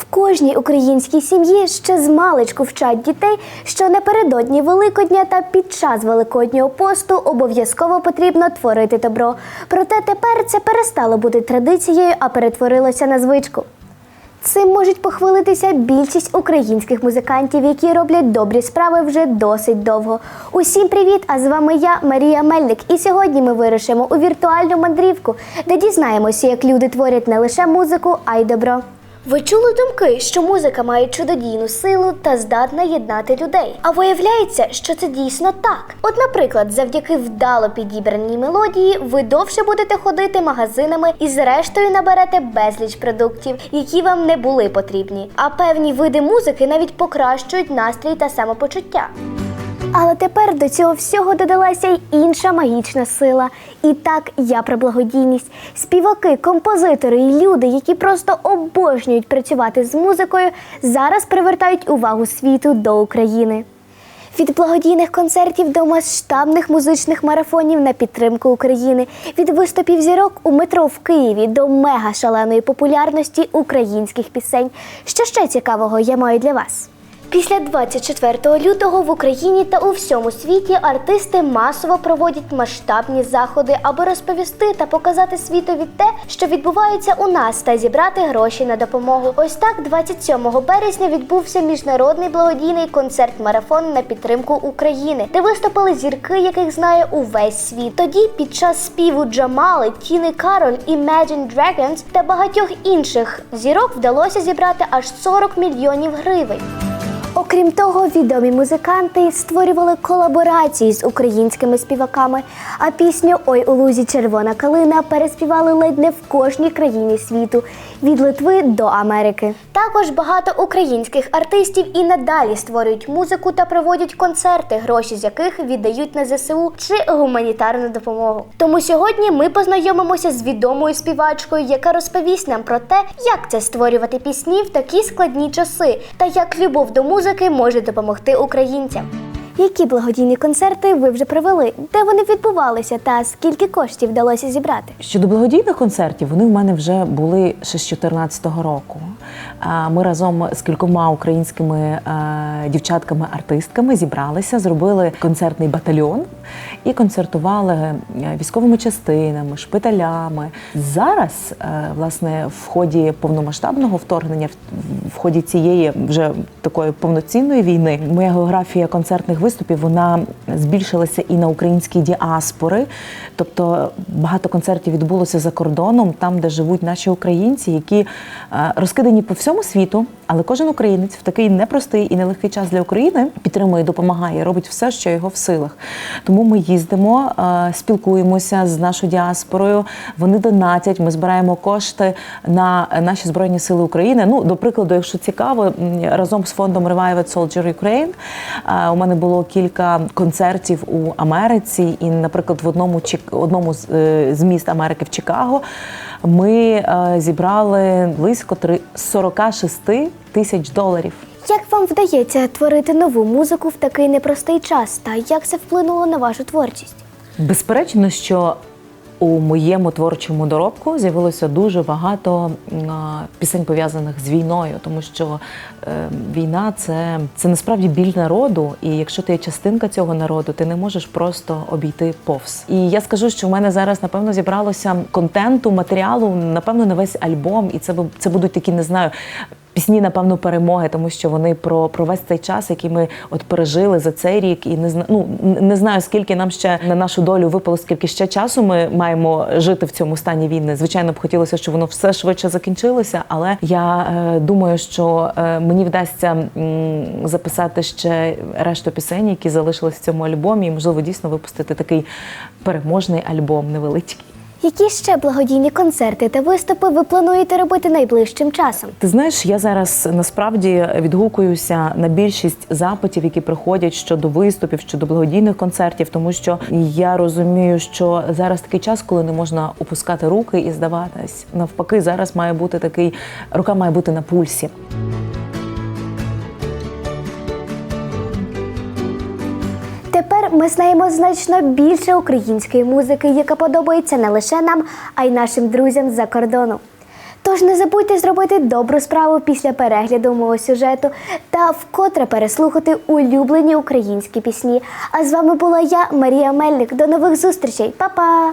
В кожній українській сім'ї ще з маличку вчать дітей, що напередодні Великодня та під час Великоднього посту обов'язково потрібно творити добро. Проте тепер це перестало бути традицією, а перетворилося на звичку. Цим можуть похвалитися більшість українських музикантів, які роблять добрі справи вже досить довго. Усім привіт! А з вами я, Марія Мельник. І сьогодні ми вирушимо у віртуальну мандрівку, де дізнаємося, як люди творять не лише музику, а й добро. Ви чули думки, що музика має чудодійну силу та здатна єднати людей. А виявляється, що це дійсно так. От, наприклад, завдяки вдало підібраній мелодії, ви довше будете ходити магазинами і зрештою наберете безліч продуктів, які вам не були потрібні. А певні види музики навіть покращують настрій та самопочуття. Але тепер до цього всього додалася й інша магічна сила. І так я про благодійність. Співаки, композитори і люди, які просто обожнюють працювати з музикою, зараз привертають увагу світу до України. Від благодійних концертів до масштабних музичних марафонів на підтримку України, від виступів зірок у метро в Києві до мега шаленої популярності українських пісень. Що ще цікавого я маю для вас? Після 24 лютого в Україні та у всьому світі артисти масово проводять масштабні заходи, аби розповісти та показати світові те, що відбувається у нас, та зібрати гроші на допомогу. Ось так, 27 березня відбувся міжнародний благодійний концерт-марафон на підтримку України, де виступили зірки, яких знає увесь світ. Тоді, під час співу Джамали, Тіни Кароль, Imagine Dragons та багатьох інших зірок вдалося зібрати аж 40 мільйонів гривень. Окрім того, відомі музиканти створювали колаборації з українськими співаками, а пісню Ой у лузі червона калина переспівали ледь не в кожній країні світу від Литви до Америки. Також багато українських артистів і надалі створюють музику та проводять концерти, гроші з яких віддають на ЗСУ чи гуманітарну допомогу. Тому сьогодні ми познайомимося з відомою співачкою, яка розповість нам про те, як це створювати пісні в такі складні часи, та як любов до музики може допомогти українцям. Які благодійні концерти ви вже провели? Де вони відбувалися та скільки коштів вдалося зібрати? Щодо благодійних концертів, вони в мене вже були ще з 2014 року. Ми разом з кількома українськими е, дівчатками-артистками зібралися, зробили концертний батальйон і концертували е, військовими частинами, шпиталями. Зараз, е, власне, в ході повномасштабного вторгнення, в ході цієї вже такої повноцінної війни, моя географія концертних виступів вона збільшилася і на українські діаспори. Тобто багато концертів відбулося за кордоном, там, де живуть наші українці, які е, розкидані по всьому світу, але кожен українець в такий непростий і нелегкий час для України підтримує, допомагає, робить все, що його в силах. Тому ми їздимо, е, спілкуємося з нашою діаспорою. Вони донатять. Ми збираємо кошти на наші збройні сили України. Ну, до прикладу, якщо цікаво, разом з фондом Revived Soldier Ukraine е, у мене було кілька концертів у Америці, і, наприклад, в одному одному з, е, з міст Америки в Чикаго ми е, зібрали близько три- 46 тисяч доларів. Як вам вдається творити нову музику в такий непростий час? Та як це вплинуло на вашу творчість? Безперечно, що у моєму творчому доробку з'явилося дуже багато пісень пов'язаних з війною, тому що е, війна це, це насправді біль народу, і якщо ти є частинка цього народу, ти не можеш просто обійти повз. І я скажу, що в мене зараз напевно зібралося контенту, матеріалу, напевно, на весь альбом, і це це будуть такі, не знаю. Пісні, напевно, перемоги, тому що вони про, про весь цей час, який ми от пережили за цей рік, і не ну, не знаю, скільки нам ще на нашу долю випало, скільки ще часу ми маємо жити в цьому стані війни. Звичайно, б хотілося, щоб воно все швидше закінчилося, але я е, думаю, що е, мені вдасться м, записати ще решту пісень, які залишились в цьому альбомі, і можливо дійсно випустити такий переможний альбом невеличкий. Які ще благодійні концерти та виступи ви плануєте робити найближчим часом? Ти знаєш, я зараз насправді відгукуюся на більшість запитів, які приходять щодо виступів, щодо благодійних концертів, тому що я розумію, що зараз такий час, коли не можна опускати руки і здаватись. Навпаки, зараз має бути такий рука має бути на пульсі. Тепер ми знаємо значно більше української музики, яка подобається не лише нам, а й нашим друзям з-за кордону. Тож не забудьте зробити добру справу після перегляду мого сюжету та вкотре переслухати улюблені українські пісні. А з вами була я, Марія Мельник. До нових зустрічей, Па-па!